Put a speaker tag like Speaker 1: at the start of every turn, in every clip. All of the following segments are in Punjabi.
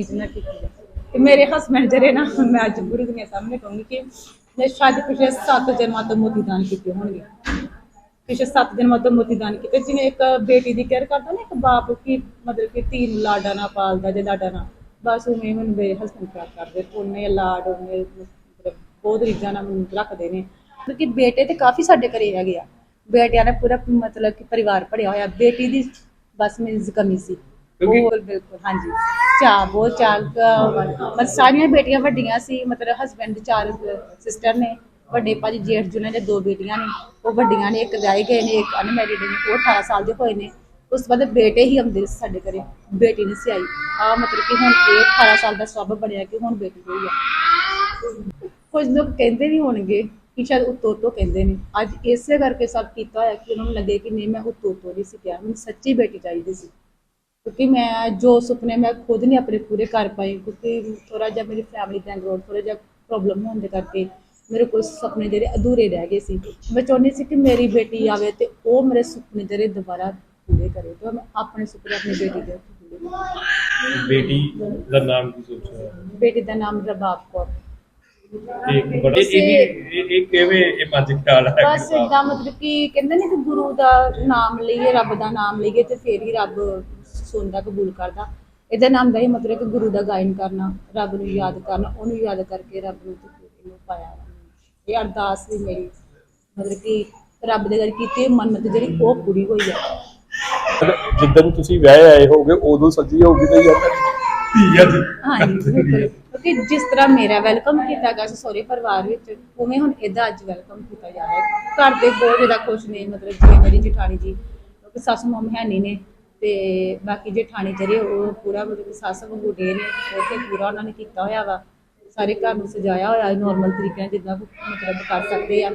Speaker 1: ਰੀਝ ਨਾਲ ਕੀਤੀ ਹੈ। ਤੇ ਮੇਰੇ ਹਸਬੰਡ ਜਿਹੜੇ ਨਾ, ਮੈਂ ਅੱਜ ਪੂਰੀ ਦੁਨੀਆ ਸਾਹਮਣੇ ਕਹੂੰਗੀ ਕਿ ਮੈਂ ਸ਼ਾਇਦ ਪਿਛਲੇ 7 ਜਨਮਾਂ ਤੋਂ ਮੋਤੀ ਦਾਨ ਕੀਤੇ ਹੋਣਗੇ। ਪਿਛਲੇ 7 ਜਨਮਾਂ ਤੋਂ ਮੋਤੀ ਦਾਨ ਕੀਤੇ, ਜਿਵੇਂ ਇੱਕ ਬੇਟੀ ਦੀ ਕੇਅਰ ਕਰਦਾ ਨਾ, ਇੱਕ ਬਾਪ ਕੀ ਮਤਲਬ ਕਿ ਧੀ ਨੂੰ ਲਾਡਾ ਨਾ ਪਾਲਦਾ ਜੇ ਲਾਡਾ ਨਾ, ਬਸ ਉਵੇਂ ਹੁਣ ਮੇਰੇ ਹਸਬੰਡ ਪਿਆਰ ਕਰਦੇ, ਉਹਨੇ ਲਾਡ, ਉਹਨੇ ਮਤਲਬ ਬਹੁਤ ਰੀਝਾਂ ਨਾਲ ਮੈਨੂੰ ਰੱਖਦੇ ਨੇ। ਕਿਉਂਕਿ ਬੇਟੇ ਤੇ ਕਾਫੀ ਸਾਡੇ ਘਰੇ ਹੈਗੇ ਆ। ਬੇਟਿਆਂ ਨੇ ਪੂਰਾ ਮਤਲਬ ਕਿ ਪਰਿਵਾਰ ਭਰਿਆ ਹੋਇਆ, ਬੇਟੀ ਦੀ ਬਸ ਮੇਰੀ ਕਮੀ ਸੀ। ਬਿਲਕੁਲ ਬਿਲਕੁਲ, ਹਾਂਜੀ। ਚਾਹ ਬਹੁਤ ਚਾਹ ਮਤਲਬ ਸਾਰੀਆਂ ਬੇਟੀਆਂ ਵੱਡੀਆਂ ਸੀ, ਮਤਲਬ ਹਸਬੰਡ ਚਾਰ ਸਿਸਟਰ ਨੇ, ਵੱਡੇ ਭਾਜੀ ਜੇਠ ਜੁਨੇ ਦੇ ਦੋ ਬੇਟੀਆਂ ਨੇ, ਉਹ ਵੱਡੀਆਂ ਨੇ, ਇੱਕ ਵਿਆਹੇ ਗਏ ਨੇ, ਇੱਕ ਅਨਮੈਰਿਡ ਨੇ, ਉਹ 18 ਸਾਲ ਦੇ ਹੋਏ ਨੇ। ਉਸ ਤੋਂ ਬਾਅਦ ਬੇਟੇ ਹੀ ਆਉਂਦੇ ਸੀ ਸਾਡੇ ਘਰੇ, ਬੇਟੀ ਨਹੀਂ ਸੀ ਆਈ। ਆ ਮਤਲਬ ਕਿ ਹੁਣ ਇਹ 18 ਸਾਲ ਦਾ ਸਭ ਬਣਿਆ ਕਿ ਹੁਣ ਬੇਟੀ ਹੋਈ ਆ। ਕੁਝ ਲੋਕ ਕਹਿੰਦੇ ਵੀ ਹੋਣਗੇ ਕਿ ਸ਼ਾਇਦ ਉੱਤੋਂ ਉੱਤੋਂ ਕਹਿੰਦੇ ਨੇ। ਅੱਜ ਇਸੇ ਕਰਕੇ ਸਭ ਕੀਤਾ ਹੋਇਆ ਕਿ ਉਹਨਾਂ ਨੂੰ ਲੱਗੇ ਕਿ ਨਹੀਂ, ਮੈਂ ਉੱਤੋਂ ਉੱਤੋਂ ਨਹੀਂ ਸੀ ਕਿਹਾ, ਮੈਨੂੰ ਸੱਚੀ ਬੇਟੀ ਚਾਹੀਦੀ ਸੀ। ਕਿਉਂਕਿ ਮੈਂ ਜੋ ਸੁਪਨੇ ਮੈਂ ਖੁਦ ਨਹੀਂ ਆਪਣੇ ਪੂਰੇ ਕਰ ਪਾਈ ਕਿਉਂਕਿ ਥੋੜਾ ਜਿਹਾ ਮੇਰੀ ਫੈਮਿਲੀ ਬੈਕਗ੍ਰਾਉਂਡ ਥੋੜਾ ਜਿਹਾ ਪ੍ਰੋਬਲਮ ਹੋਣ ਦੇ ਕਰਕੇ ਮੇਰੇ ਕੋਲ ਸੁਪਨੇ ਜਿਹੜੇ ਅਧੂਰੇ ਰਹਿ ਗਏ ਸੀ। ਮੈਂ ਚਾਹੁੰਦੀ ਸੀ ਕਿ ਮੇਰੀ ਬੇਟੀ ਆਵੇ ਤੇ ਉਹ ਮੇਰੇ ਸੁਪਨੇ ਜਿਹੜੇ ਦੁਬਾਰਾ ਪੂਰੇ ਕਰੇ ਤੇ ਮੈਂ ਆਪਣੇ ਸੁਪਨੇ ਆਪਣੀ ਬੇਟੀ ਦੇ।
Speaker 2: ਬੇਟੀ ਦਾ ਨਾਮ ਕੀ ਸੋਚਿਆ?
Speaker 1: ਬੇਟੀ ਦਾ ਨਾਮ ਰਬਾਬ ਕੌਰ।
Speaker 2: ਬੜਾ ਇਹ ਇਹ- ਕਿਵੇਂ ਇਹ ਮਨ ਖਿਆਲ ਹੈ?
Speaker 1: ਬਸ ਏਦਾਂ ਮਤਲਬ ਕਿ ਕਹਿੰਦੇ ਨੇ ਕਿ ਗੁਰੂ ਦਾ ਨਾਮ ਲਈਏ ਰੱਬ ਦਾ ਨਾਮ ਲਈਏ ਤੇ ਫੇਰ ਹੀ ਰੱਬ ਸੁਣਦਾ ਕਬੂਲ ਕਰਦਾ। ਇਹਦਾ ਨਾਮ ਦਾ ਹੀ ਮਤਲਬ ਕਿ ਗੁਰੂ ਦਾ ਗਾਇਨ ਕਰਨਾ ਰੱਬ ਨੂੰ ਯਾਦ ਕਰਨਾ ਉਹਨੂੰ ਯਾਦ ਕਰਕੇ ਰੱਬ ਨੂੰ ਇਹਨੂੰ ਪਾਇਆ। ਇਹ ਅਰਦਾਸ ਵੀ ਮੇਰੀ ਮਤਲਬ ਕਿ ਰੱਬ ਦੇ ਗੱਲ ਕੀਤੀ ਮੰਨਤ ਜਿਹੜੀ ਉਹ ਪੂਰੀ ਹੋਈ ਹੈ।
Speaker 3: ਜਿੱਦਣ ਤੁਸੀਂ ਵਿਆਹ ਆਏ ਹੋਗੇ ਉਦੋਂ ਸੱਜੀ ਹੋਊਗੀ ਤੇ ਯਾਰ
Speaker 2: ਧੀਆ ਜੀ।
Speaker 1: ਹਾਂਜੀ ਕਿਉਂਕਿ ਜਿਸ ਤਰ੍ਹਾਂ ਮੇਰਾ ਵੈਲਕਮ ਕੀਤਾ ਗਿਆ ਸੀ ਸਹੁਰੇ ਪਰਿਵਾਰ ਵਿੱਚ ਉਵੇਂ ਹੁਣ ਇਹਦਾ ਅੱਜ ਵੈਲਕਮ ਕੀਤਾ ਜਾ ਰਿਹਾ ਹੈ। ਘਰ ਦੇ ਬਹੁਤ ਜ਼ਿਆਦਾ ਖੁਸ਼ ਨੇ ਮਤਲਬ ਜਿਵੇਂ ਮੇਰੀ ਜਠਾਣੀ ਜੀ ਕਿਉਂਕਿ ਸੱਸ ਮਮ ਹੈ ਨਹੀਂ ਨੇ। ਤੇ ਬਾਕੀ ਜਠਾਣੀ ਜਿਹੜੇ ਉਹ ਪੂਰਾ ਮਤਲਬ ਸੱਸ ਵਾਂਗੂ ਡੇ ਨੇ ਉਹ ਤੇ ਪੂਰਾ ਉਹਨਾਂ ਨੇ ਕੀਤਾ ਹੋਇਆ ਵਾ। ਸਾਰੇ ਘਰ ਨੂੰ ਸਜਾਇਆ ਹੋਇਆ ਨਾਰਮਲ ਤਰੀਕੇ ਨਾਲ ਜਿੱਦਾਂ ਮਤਲਬ ਕਰ ਸਕਦੇ ਆ।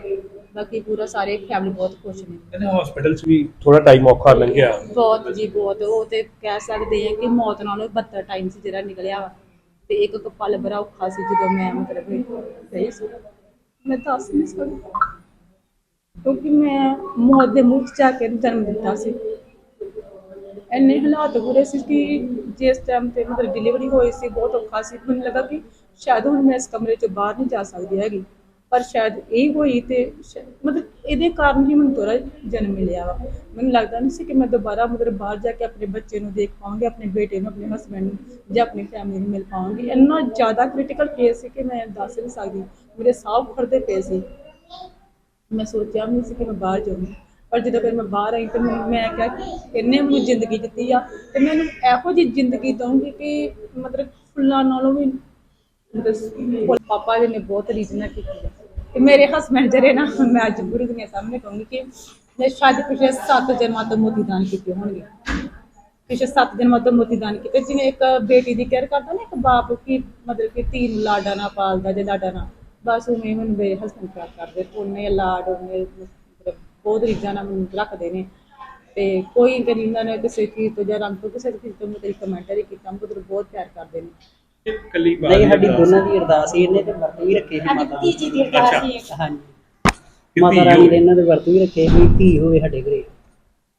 Speaker 1: ਬਾਕੀ ਪੂਰਾ ਸਾਰੇ ਫੈਮਿਲੀ ਬਹੁਤ ਖੁਸ਼ ਨੇ।
Speaker 2: ਕਹਿੰਦੇ ਹਸਪੀਟਲ ਚ ਵੀ
Speaker 3: ਥੋੜਾ ਟਾਈਮ ਔਖਾ ਲੰਘਿਆ।
Speaker 1: ਬਹੁਤ ਜੀ ਬਹੁਤ। ਉਹ ਤੇ ਕਹਿ ਸਕਦੇ ਆ ਕਿ ਮੌਤ ਨਾਲੋਂ 72 ਟਾਈਮ ਸੀ ਜਿਹੜਾ ਨਿਕਲਿਆ ਵਾ। ਤੇ ਇੱਕ ਇੱਕ ਪਲ ਬੜਾ ਔਖਾ ਸੀ ਜਦੋਂ ਮੈਂ ਮਤਲਬ ਗਈ ਸੀ। ਮੈਂ ਦੱਸ ਨਹੀਂ ਸਕਦੀ। ਕਿਉਂਕਿ ਮੈਂ ਮੌਤ ਦੇ ਮੂੰਹ 'ਚ ਜਾ ਕੇ ਜਨਮ ਦਿੱਤਾ ਸੀ। ਇੰਨੇ ਹਾਲਾਤ ਹੋ ਰਹੇ ਸੀ ਕਿ ਜਿਸ ਟਾਈਮ ਤੇ ਮਤਲਬ ਡਿਲੀਵਰੀ ਹੋਈ ਸੀ, ਬਹੁਤ ਔਖਾ ਸੀ। ਮੈਨੂੰ ਲੱਗਾ ਕਿ ਸ਼ਾਇਦ ਹੁਣ ਮੈਂ ਇਸ ਕਮਰੇ 'ਚੋਂ ਬਾਹਰ ਨਹੀਂ ਜਾ ਸਕਦੀ ਹੈਗੀ। ਪਰ ਸ਼ਾਇਦ ਇਹ ਹੋਈ ਤੇ ਸ਼ਾ- ਮਤਲਬ ਇਹਦੇ ਕਾਰਨ ਹੀ ਮੈਨੂੰ ਥੋੜਾ ਜਨਮ ਮਿਲਿਆ ਵਾ। ਮੈਨੂੰ ਲੱਗਦਾ ਨਹੀਂ ਸੀ ਕਿ ਮੈਂ ਦੁਬਾਰਾ ਮਤਲਬ ਬਾਹਰ ਜਾ ਕੇ ਆਪਣੇ ਬੱਚੇ ਨੂੰ ਦੇਖ ਪਾਵਾਂਗੀ, ਆਪਣੇ ਬੇਟੇ ਨੂੰ, ਆਪਣੇ ਹਸਬੰਡ ਨੂੰ ਜਾਂ ਆਪਣੀ ਫੈਮਿਲੀ ਨੂੰ ਮਿਲ ਪਾਵਾਂਗੀ। ਇੰਨਾ ਜ਼ਿਆਦਾ ਕ੍ਰਿਟੀਕਲ ਕੇਸ ਸੀ ਕਿ ਮੈਂ ਦੱਸ ਨਹੀਂ ਸਕਦੀ। ਮੇਰੇ ਸਾਹ ਖੜਦੇ ਪਏ ਸੀ। ਮੈਂ ਸੋਚਿਆ ਵੀ ਨਹੀਂ ਸੀ ਕਿ ਮੈਂ ਬਾਹਰ ਜਾਊਂਗੀ। ਪਰ ਜਦੋਂ ਫਿਰ ਮੈਂ ਬਾਹਰ ਆਈ ਤੇ ਮੈਂ ਕਿਹਾ ਕਿ ਇਹਨੇ ਮੈਨੂੰ ਜ਼ਿੰਦਗੀ ਦਿੱਤੀ ਆ ਤੇ ਮੈਨੂੰ ਇਹੋ ਜਿਹੀ ਜ਼ਿੰਦਗੀ ਦਊਂਗੀ ਕਿ ਮਤਲਬ ਫੁੱਲਾਂ ਨਾਲੋਂ ਵੀ ਮਤਲਬ ਪਾਪਾ ਜੀ ਨੇ ਬਹੁਤ ਰੀਝਾਂ ਕੀਤੀ ਤੇ ਮੇਰੇ ਹਸਬੰਡ ਜਿਹੜੇ ਨਾ, ਮੈਂ ਅੱਜ ਪੂਰੀ ਦੁਨੀਆ ਸਾਹਮਣੇ ਕਹੂੰਗੀ ਕਿ ਮੈਂ ਸ਼ਾਇਦ ਪਿਛਲੇ 7 ਜਨਮਾਂ ਤੋਂ ਮੋਤੀ ਦਾਨ ਕੀਤੇ ਹੋਣਗੇ। ਪਿਛਲੇ 7 ਜਨਮਾਂ ਤੋਂ ਮੋਤੀ ਦਾਨ ਕੀਤੇ, ਜਿਵੇਂ ਇੱਕ ਬੇਟੀ ਦੀ ਕੇਅਰ ਕਰਦਾ ਨਾ ਇੱਕ ਬਾਪ ਕੀ ਮਤਲਬ ਕਿ ਧੀ ਨੂੰ ਲਾਡਾ ਨਾ ਪਾਲਦਾ, ਜੇ ਲਾਡਾ ਨਾ, ਬਸ ਉਵੇਂ ਹੁਣ ਮੇਰੇ ਹਸਬੰਡ ਕਰਦੇ, ਉਹਨੇ ਲਾਡ, ਉਹਨੇ ਬਹੁਤ ਰੀਝਾਂ ਨਾਲ ਮੈਨੂੰ ਰੱਖਦੇ ਨੇ। ਤੇ ਕੋਈ ਕਰੀ ਇਹਨਾਂ ਨੇ ਕਿਸੇ ਚੀਜ਼ ਤੋਂ ਜਾਂ ਰੰਗ ਤੋਂ ਕਿਸੇ ਚੀਜ਼ ਤੋਂ ਮਤਲਬ ਕਮੈਂਟ ਨਹੀਂ ਕੀਤਾ ਮਤਲਬ ਬਹੁਤ ਪਿਆਰ ਕਰਦੇ ਨੇ।
Speaker 2: ਇਹ ਕੱਲੀ ਬਾਤ
Speaker 4: ਨਹੀਂ ਸਾਡੀ
Speaker 2: ਅਰਦਾਸ।
Speaker 4: ਦੋਨਾਂ ਦੀ ਅਰਦਾਸ ਸੀ ਇਹਨੇ ਤੇ ਵਰਤ ਵੀ ਰੱਖੇ ਸੀ ਮਾਤਾ ਦੀ
Speaker 1: ਜੀ ਦੀ
Speaker 2: ਅਰਦਾਸ
Speaker 1: ਸੀ
Speaker 4: ਹਾਂਜੀ।
Speaker 2: ਕਿ
Speaker 4: ਮਾਤਾ
Speaker 2: ਧੀ
Speaker 4: ਰਾਣੀ
Speaker 2: ਹੋਵੇ।
Speaker 4: ਦੇ ਇਹਨਾਂ ਦੇ ਵਰਤ ਵੀ ਰੱਖੇ ਵੀ ਧੀ ਹੋਵੇ ਸਾਡੇ ਘਰੇ।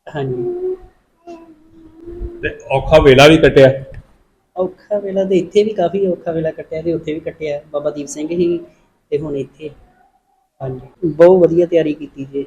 Speaker 4: ਹਾਂਜੀ।
Speaker 3: ਤੇ ਔਖਾ ਵੇਲਾ ਵੀ ਕੱਟਿਆ।
Speaker 4: ਔਖਾ ਵੇਲਾ ਤੇ ਇੱਥੇ ਵੀ ਕਾਫੀ ਔਖਾ ਵੇਲਾ ਕੱਟਿਆ ਤੇ ਉੱਥੇ ਵੀ ਕੱਟਿਆ। ਬਾਬਾ ਦੀਪ ਸਿੰਘ ਹੀ ਤੇ ਹੁਣ ਇੱਥੇ। ਹਾਂਜੀ। ਬਹੁਤ ਵਧੀਆ ਤਿਆਰੀ ਕੀਤੀ ਜੀ।